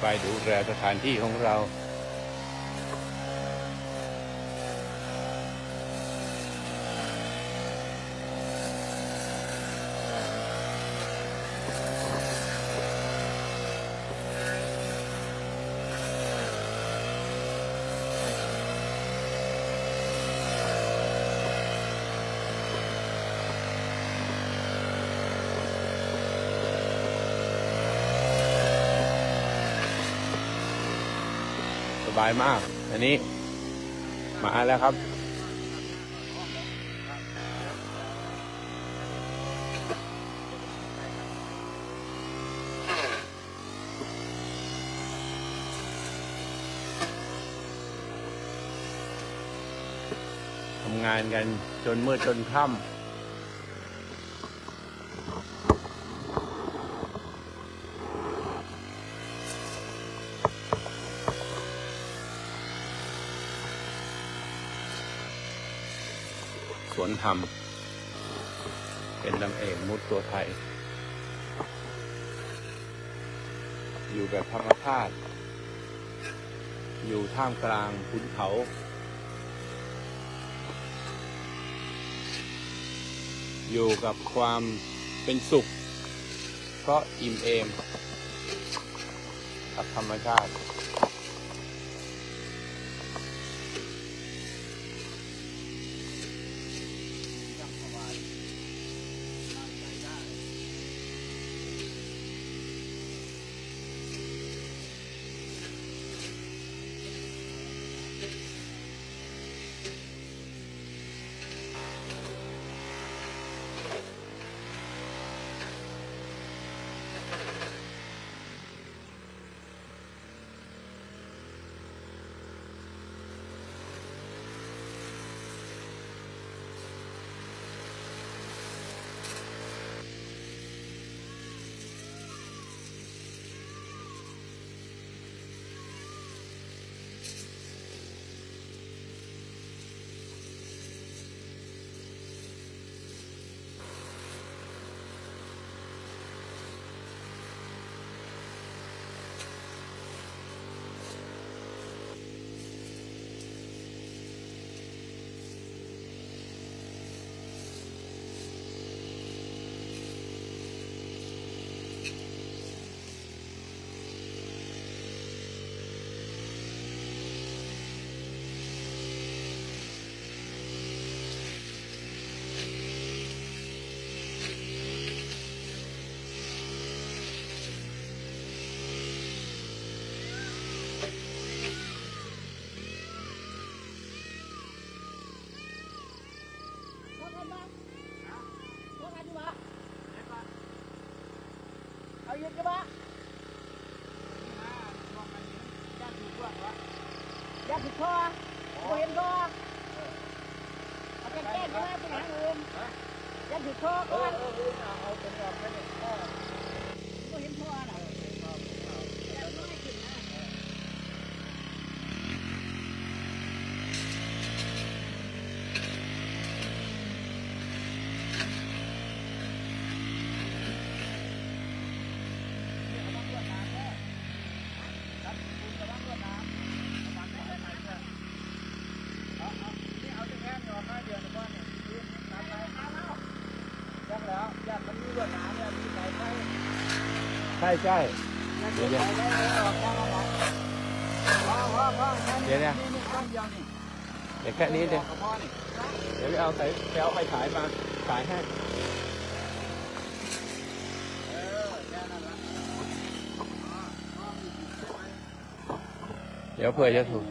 ไปดูแลสถานที่ของเรา บายมาก อันนี้ มาแล้วครับ ทำงานกันจนเมืดจนค่ำ ธรรม เป็นนางเอกมุดตัวไทย อยู่แบบธรรมชาติ อยู่ท่ามกลางขุนเขา อยู่กับความเป็นสุขก็อิ่มเอม กับธรรมชาติ เอาเยอะจะบ้าอยากผิดคอบ่เห็นคอเอาแก้แก้จะมาไปหาเงินอยากผิดคอก่อนบ่เห็นคอน่ะ ใช่ใช่เดี๋ยวเดี๋ยวเดี๋ยวเนี่ยเดี๋ยวแค่นี้เดี๋ยวเดี๋ยวไปเอาสายไปเอาไปขายมาขายให้เดี๋ยวเผื่อจะถูก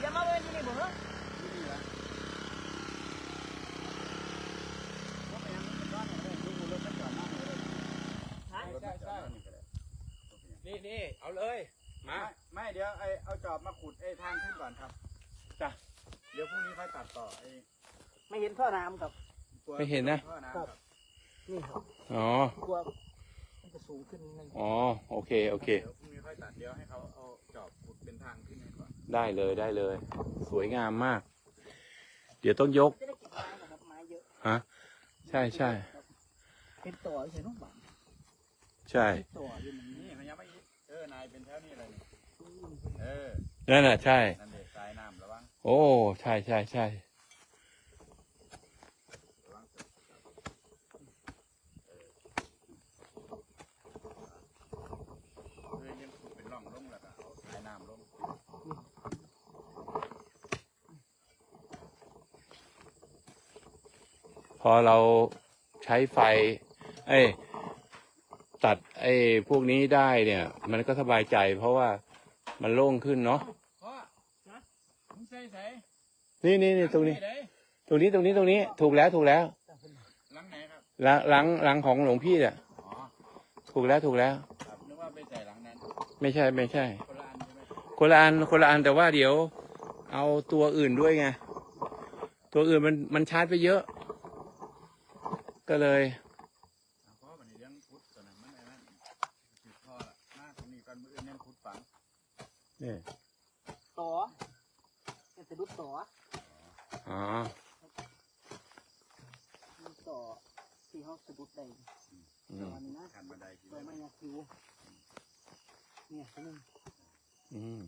อย่ามาเว้นที่นี่บ่เหรอ นี่นี่เอาเลย มา ไม่เดี๋ยวไอเอาจอบมาขุดไอ้ทางขึ้นก่อนครับ จ้ะ เดี๋ยวพรุ่งนี้ค่ อยตัดต่อไอ้ไม่เห็นท่อน้ำครับ ตัวไม่เห็นนะ ท่อำครับ นี่ครับอ๋อ กลัวจะสูงขึ้นนึงอ๋อ โอเค โอเคเดี๋ยวพรุ่งนี้ค่อยตัดเดี๋ยวให้เขาเอาจอบขุดเป็นทางขึ้นให้ก่อนได้เลย ได้เลย สวยงามมาก เดี๋ยวต้องยก จะได้เก็บไม้นะครับไม้เยอะฮะ ใช่ใช่ เป็นต่อใช่ไหมบ้านใช่ เป็นต่ออยู่นี่นี่เขายังไม่เออนายเป็นแถวนี้เลยนี่เออ นั่นน่ะ ใช่ นั่นเด็กสายน้ำระวัง โอ้ ใช่ใช่ใช่พอเราใช้ไฟ เอ้ตัดไอ้พวกนี้ได้เนี่ย มันก็สบายใจเพราะว่ามันโล่งขึ้นเนาะ ส่ใส่นี่นี่นี่ตรงนี้ ไหตรงนี้ตรงนี้ตรงนี้ ถูกแล้วถูกแล้วหลังไหนครับ หลังหลังหลังของหลวงพี่เนี่ยอ๋อ ถูกแล้วถูกแล้ว ครับ นึกว่าไปใส่หลังนั้นไม่ใช่ไม่ใช่ คนละอันใช่ไหมคนละอันคนละอันแต่ว่าเดี๋ยว เอาตัวอื่นด้วยไง ตัวอื่นมันมันชาร์จไปเยอะ ก็เลยอะเพราะวันนี้เลี้ยงพุทธตัวนั้นมันไอ้นั่นติดพ่อละหน้าตรงนี้กันมืออื่นยังพุทธฝังนี่ต่อจะสะดุดต่ออ๋อมีต่อที่เขาสะดุดได้อืต่อมนี่นะขันบันไดทีต่อเดียวไม้ยาคิวเนี่ยตัวนึงอืม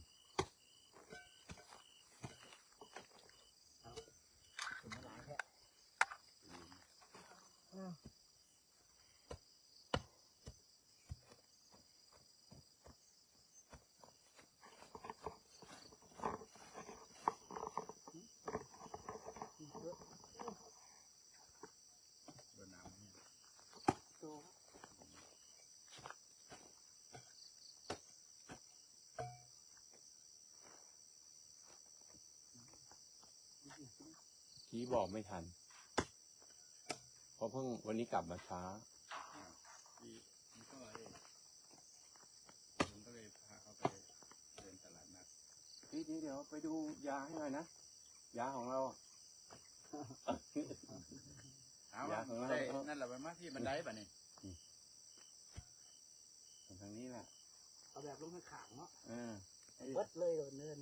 ถึงมาหลายแค่อืม เบอร์น้ำนี่ ต่อ ที่บอกไม่ทัน เพราะเพิ่งวันนี้กลับมาช้าที่มันก็เลยผมก็เลยพาเขาไปเดินตลาดนัดพี่เดี๋ยวไปดูยาให้หน่อยนะ ยาของเราถามว่าอยากเห็นไหมใช่นั่นแหละมันมาที่บันไดป่ะนี่ทางนี้แหละเอาแบบลงข้างขางเนาะเออเบิดเลยโดนเนิน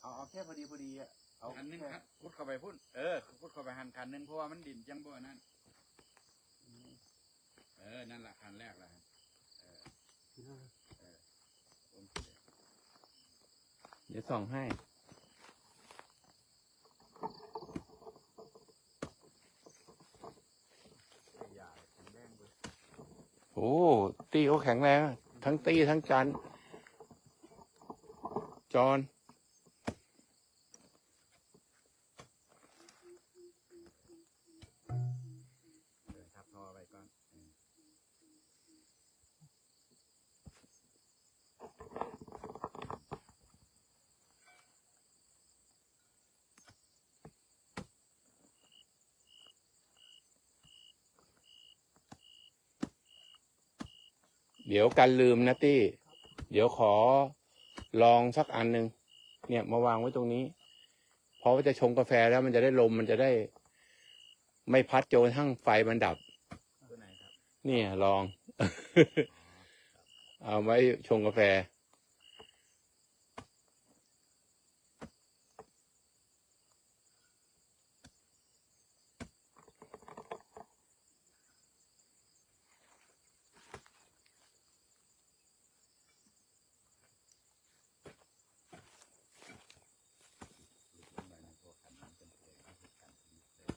เอาเอาแค่พอดีพอดีอะ เอาคันหนึงแค่ครับพุดเข้าไปพุ่นเออพุดเข้าไปหันคันหนึงเพราะว่ามันดินจังบ่นั่นเออ นั่นแหละคันแรกแหละผมเดี๋ยวส่องให้ขยายแข็งแรงเบิดโอ้ตีเขาแข็งแรงอะทั้งตีทั้งจันจอน เดินทับทอไปก่อนเออ เดี๋ยวกันลืมนะตี้ เดี๋ยวขอลองสักอันหนึ่งเนี่ยมาวางไว้ตรงนี้ เพราะว่าจะชงกาแฟแล้วมันจะได้ลมมันจะได้ ไม่พัดจนกระทั่งไฟมันดับตัวไหนครับ เนี่ยลอง เอาไว้ชงกาแฟ ลงไปในตัวคันนั้นเป็นเศษเอาไปกันเป็นเศษ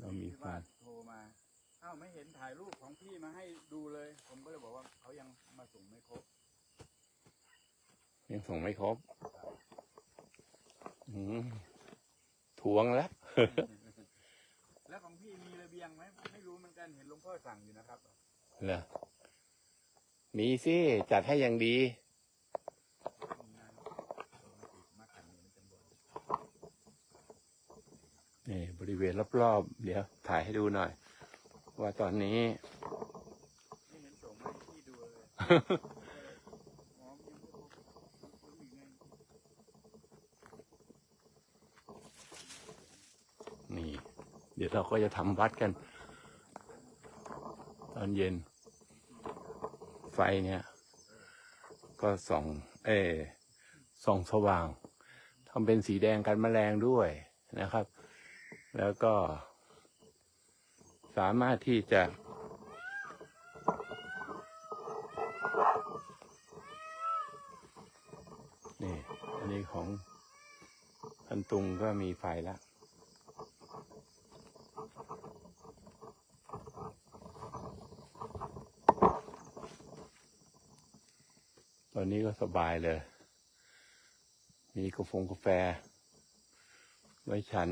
เรา มีที่ไฟบ้านโทรมาเอ้าไม่เห็นถ่ายรูปของพี่มาให้ดูเลย ผมก็เลยบอกว่าเขายังมาส่งไม่ครบยังส่งไม่ครบอืมทวงแล้ว แล้วของพี่มีระเบียงไหมไม่รู้เหมือนกันเห็นหลวงพ่อสั่งอยู่นะครับ เหรอมีสิ จัดให้อย่างดีี่บริเวณรอบๆ เดี๋ยวถ่ายให้ดูหน่อย ว่าตอนนี้นี่ เดี๋ยวเราก็จะทำวัดกัน ตอนเย็น ไฟเนี่ย ก็ส่อง เอส่องสว่างทำเป็นสีแดงกันแมลงด้วยนะครับ แล้วก็ สามารถที่จะ นี่ อันนี้ของพันตุงก็มีไฟแล้วตอนนี้ก็สบายเลย มีกาแฟกาแฟไว้ฉัน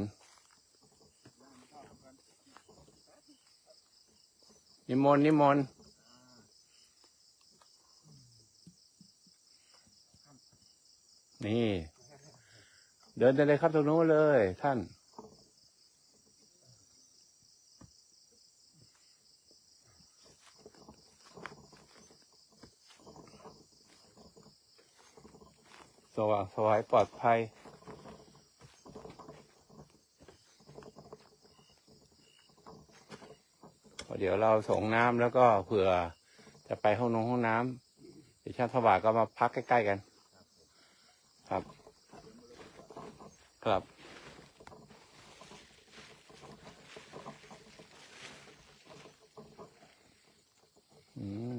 นิมนต์นิมนต์นี่ เดินไปเลยครับตรงนู้นเลย ท่านสว่างสวายปลอดภัย เดี๋ยวเราส่งน้ำแล้วก็เผื่อจะไปห้องนงห้องน้ำเดี๋ยวช่างสว่างก็มาพักใกล้ๆกัน ครับ ครับอืม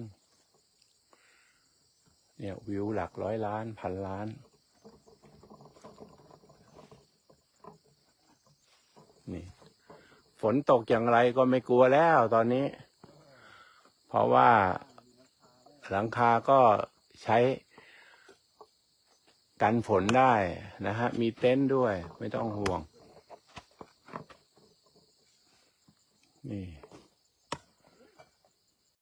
เนี่ยวิวหลักร้อยล้าน พันล้าน ฝนตกอย่างไรก็ไม่กลัวแล้วตอนนี้ เพราะว่าหลังคาก็ใช้กันฝนได้นะฮะ มีเต็นท์ด้วย ไม่ต้องห่วง นี่